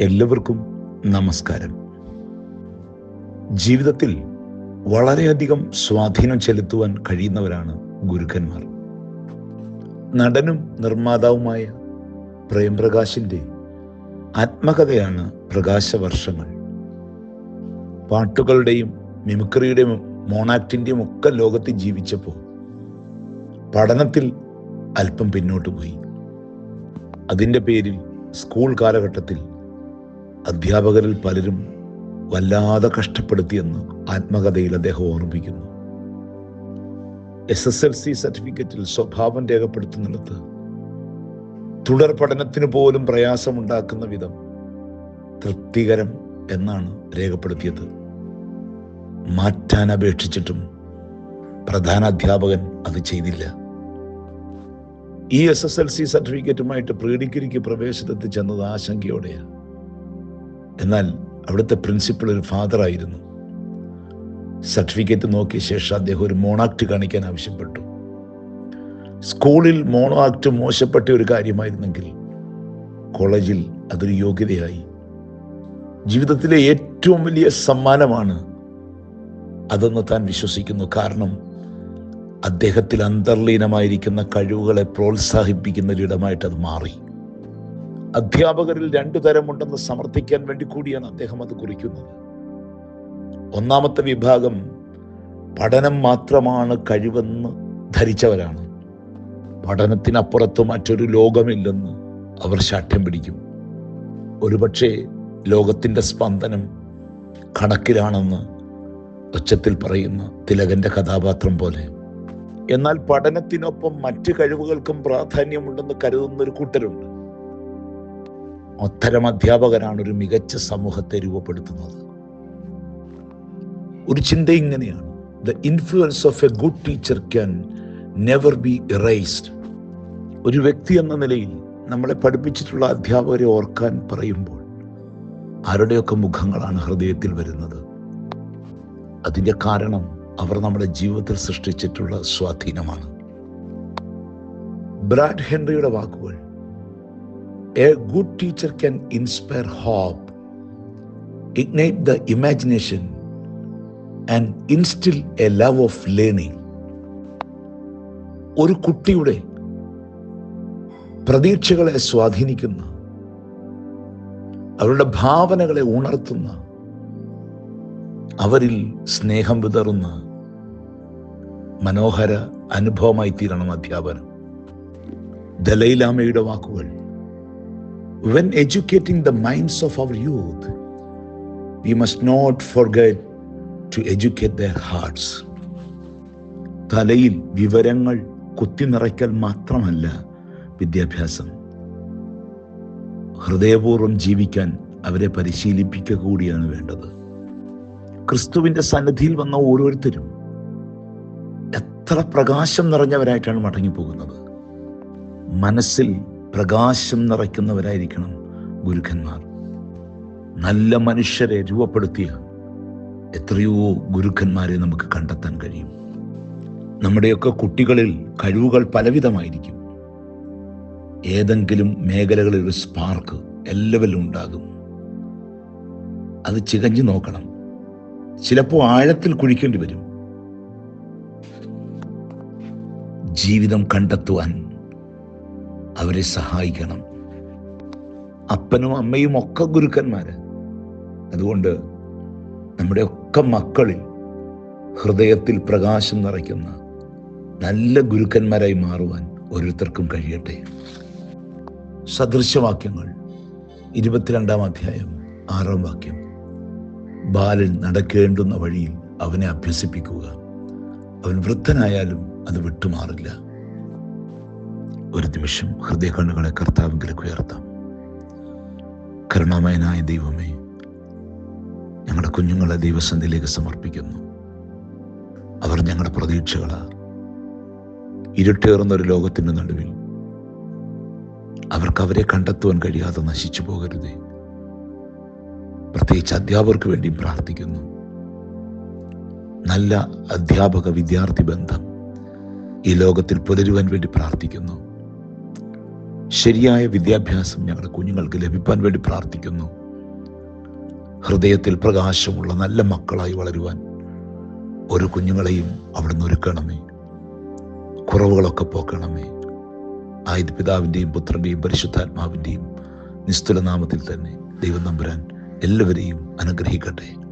എല്ലാവർക്കും നമസ്കാരം. ജീവിതത്തിൽ വളരെയധികം സ്വാധീനം ചെലുത്തുവാൻ കഴിയുന്നവരാണ് ഗുരുക്കന്മാർ. നടനും നിർമ്മാതാവുമായ പ്രേംപ്രകാശിന്റെ ആത്മകഥയാണ് പ്രകാശവർഷങ്ങൾ. പാട്ടുകളുടെയും മിമിക്രിയുടെയും മോണാക്ടിന്റെയും ഒക്കെ ലോകത്ത് ജീവിച്ചപ്പോൾ പഠനത്തിൽ അല്പം പിന്നോട്ട് പോയി. അതിന്റെ പേരിൽ സ്കൂൾ കാലഘട്ടത്തിൽ അധ്യാപകരിൽ പലരും വല്ലാതെ കഷ്ടപ്പെടുത്തിയെന്ന് ആത്മകഥയിൽ അദ്ദേഹം ഓർമ്മിക്കുന്നു. എസ് എസ് എൽ സി സർട്ടിഫിക്കറ്റിൽ സ്വഭാവം രേഖപ്പെടുത്തുന്നിടത്ത് തുടർ പഠനത്തിന് പോലും പ്രയാസമുണ്ടാക്കുന്ന വിധം തൃപ്തികരം എന്നാണ് രേഖപ്പെടുത്തിയത്. മാറ്റാൻ അപേക്ഷിച്ചിട്ടും പ്രധാന അധ്യാപകൻ അത് ചെയ്തില്ല. ഈ എസ് എസ് എൽ സി സർട്ടിഫിക്കറ്റുമായിട്ട് പ്രീഡിഗ്രിക്ക് പ്രവേശനത്തിൽ ചെന്നത് ആശങ്കയോടെയാണ്. എന്നാൽ അവിടുത്തെ പ്രിൻസിപ്പൾ ഒരു ഫാദർ ആയിരുന്നു. സർട്ടിഫിക്കറ്റ് നോക്കിയ ശേഷം അദ്ദേഹം ഒരു മോണാക്ട് കാണിക്കാൻ ആവശ്യപ്പെട്ടു. സ്കൂളിൽ മോണോ ആക്ട് മോശപ്പെട്ട ഒരു കാര്യമായിരുന്നെങ്കിൽ കോളേജിൽ അതൊരു യോഗ്യതയായി. ജീവിതത്തിലെ ഏറ്റവും വലിയ സമ്മാനമാണ് അതെന്ന് താൻ വിശ്വസിക്കുന്നു. കാരണം അദ്ദേഹത്തിൽ അന്തർലീനമായിരിക്കുന്ന കഴിവുകളെ പ്രോത്സാഹിപ്പിക്കുന്ന ഒരിടമായിട്ട് അത് മാറി. അധ്യാപകരിൽ രണ്ടു തരമുണ്ടെന്ന് സമർത്ഥിക്കാൻ വേണ്ടി കൂടിയാണ് അദ്ദേഹം അത് കുറിക്കുന്നത്. ഒന്നാമത്തെ വിഭാഗം പഠനം മാത്രമാണ് കഴിവെന്ന് ധരിച്ചവരാണ്. പഠനത്തിനപ്പുറത്ത് മറ്റൊരു ലോകമില്ലെന്ന് അവർ ശാഠ്യം പിടിക്കും. ഒരുപക്ഷെ ലോകത്തിന്റെ സ്പന്ദനം കണക്കിലാണെന്ന് ഉച്ചത്തിൽ പറയുന്ന തിലകന്റെ കഥാപാത്രം പോലെ. എന്നാൽ പഠനത്തിനൊപ്പം മറ്റ് കഴിവുകൾക്കും പ്രാധാന്യമുണ്ടെന്ന് കരുതുന്ന ഒരു കൂട്ടരുണ്ട്. അത്തരം അധ്യാപകരാണ് ഒരു മികച്ച സമൂഹത്തെ രൂപപ്പെടുത്തുന്നത്. ഒരു ചിന്ത ഇങ്ങനെയാണ്. The influence of a good teacher can never be erased ഒരു വ്യക്തി എന്ന നിലയിൽ നമ്മളെ പഠിപ്പിച്ചിട്ടുള്ള അധ്യാപകരെ ഓർക്കാൻ പറയുമ്പോൾ ആരുടെയൊക്കെ മുഖങ്ങളാണ് ഹൃദയത്തിൽ വരുന്നത്? അതിന്റെ കാരണം അവർ നമ്മുടെ ജീവിതത്തിൽ സൃഷ്ടിച്ചിട്ടുള്ള സ്വാധീനമാണ്. ബ്രാഡ് ഹെൻറിയുടെ വാക്കുകൾ a good teacher can inspire hope ignite the imagination and instil a love of learning ഒരു കുട്ടിയുടെ പ്രതീക്ഷകളെ സ്വാധീനിക്കുന്ന അവരുടെ ഭാവനകളെ ഉണർത്തുന്ന അവരിൽ സ്നേഹം വിതറുന്ന മനോഹര അനുഭവമായി തീരണം അധ്യാപനം. ദലൈലാമയുടെ വാക്കുകൾ. When educating the minds of our youth, we must not forget to educate their hearts തലയിൽ വിവരങ്ങൾ കുത്തി നിറയ്ക്കൽ മാത്രമല്ല വിദ്യാഭ്യാസം. ഹൃദയപൂർവം ജീവിക്കാൻ അവരെ പരിശീലിപ്പിക്കുക കൂടിയാണ് വേണ്ടത്. ക്രിസ്തുവിന്റെ സന്നിധിയിൽ വന്ന ഓരോരുത്തരും എത്ര പ്രകാശം നിറഞ്ഞവരായിട്ടാണ് മടങ്ങിപ്പോകുന്നത്. മനസ്സിൽ പ്രകാശം നിറയ്ക്കുന്നവരായിരിക്കണം ഗുരുക്കന്മാർ. നല്ല മനുഷ്യരെ രൂപപ്പെടുത്തിയ എത്രയോ ഗുരുക്കന്മാരെ നമുക്ക് കണ്ടെത്താൻ കഴിയും. നമ്മുടെയൊക്കെ കുട്ടികളിൽ കഴിവുകൾ പലവിധമായിരിക്കും. ഏതെങ്കിലും മേഖലകളിൽ ഒരു സ്പാർക്ക് എല്ലാവരിലും ഉണ്ടാകും. അത് ചികഞ്ഞു നോക്കണം. ചിലപ്പോൾ ആഴത്തിൽ കുഴിക്കേണ്ടി വരും. ജീവിതം കണ്ടെത്തുവാൻ അവരെ സഹായിക്കണം. അപ്പനും അമ്മയും ഒക്കെ ഗുരുക്കന്മാര്. അതുകൊണ്ട് നമ്മുടെ ഒക്കെ മക്കളിൽ ഹൃദയത്തിൽ പ്രകാശം നിറയ്ക്കുന്ന നല്ല ഗുരുക്കന്മാരായി മാറുവാൻ ഓരോരുത്തർക്കും കഴിയട്ടെ. സദൃശവാക്യങ്ങൾ. ഇരുപത്തിരണ്ടാം അധ്യായം ആറാം വാക്യം. ബാലൻ നടക്കേണ്ടുന്ന വഴിയിൽ അവനെ അഭ്യസിപ്പിക്കുക. അവൻ വൃദ്ധനായാലും അത് വിട്ടുമാറില്ല. ഒരു നിമിഷം ഹൃദയ കണ്ണുകളെ കർത്താവിലേക്ക് ഉയർത്താം. കരുണാമയനായ ദൈവമേ ഞങ്ങളുടെ കുഞ്ഞുങ്ങളെ ദൈവസന്ധിയിലേക്ക് സമർപ്പിക്കുന്നു. അവർ ഞങ്ങളുടെ പ്രതീക്ഷകളാ. ഇരുട്ടേറുന്ന ഒരു ലോകത്തിന്റെ നടുവിൽ അവർക്ക് അവരെ കണ്ടെത്തുവാൻ കഴിയാതെ നശിച്ചു പോകരുതേ. പ്രത്യേകിച്ച് അധ്യാപകർക്ക് വേണ്ടിയും പ്രാർത്ഥിക്കുന്നു. നല്ല അധ്യാപക വിദ്യാർത്ഥി ബന്ധം ഈ ലോകത്തിൽ പുലരുവാൻ വേണ്ടി പ്രാർത്ഥിക്കുന്നു. ശരിയായ വിദ്യാഭ്യാസം ഞങ്ങളുടെ കുഞ്ഞുങ്ങൾക്ക് ലഭിക്കാൻ വേണ്ടി പ്രാർത്ഥിക്കുന്നു. ഹൃദയത്തിൽ പ്രകാശമുള്ള നല്ല മക്കളായി വളരുവാൻ ഒരു കുഞ്ഞുങ്ങളെയും അവിടുന്ന് ഒരുക്കണമേ. കുറവുകളൊക്കെ പോക്കണമേ. ആയത് പിതാവിന്റെയും പുത്രന്റെയും പരിശുദ്ധാത്മാവിന്റെയും നിസ്തുലനാമത്തിൽ തന്നെ ദൈവം നമ്പുരാൻ എല്ലാവരെയും അനുഗ്രഹിക്കട്ടെ.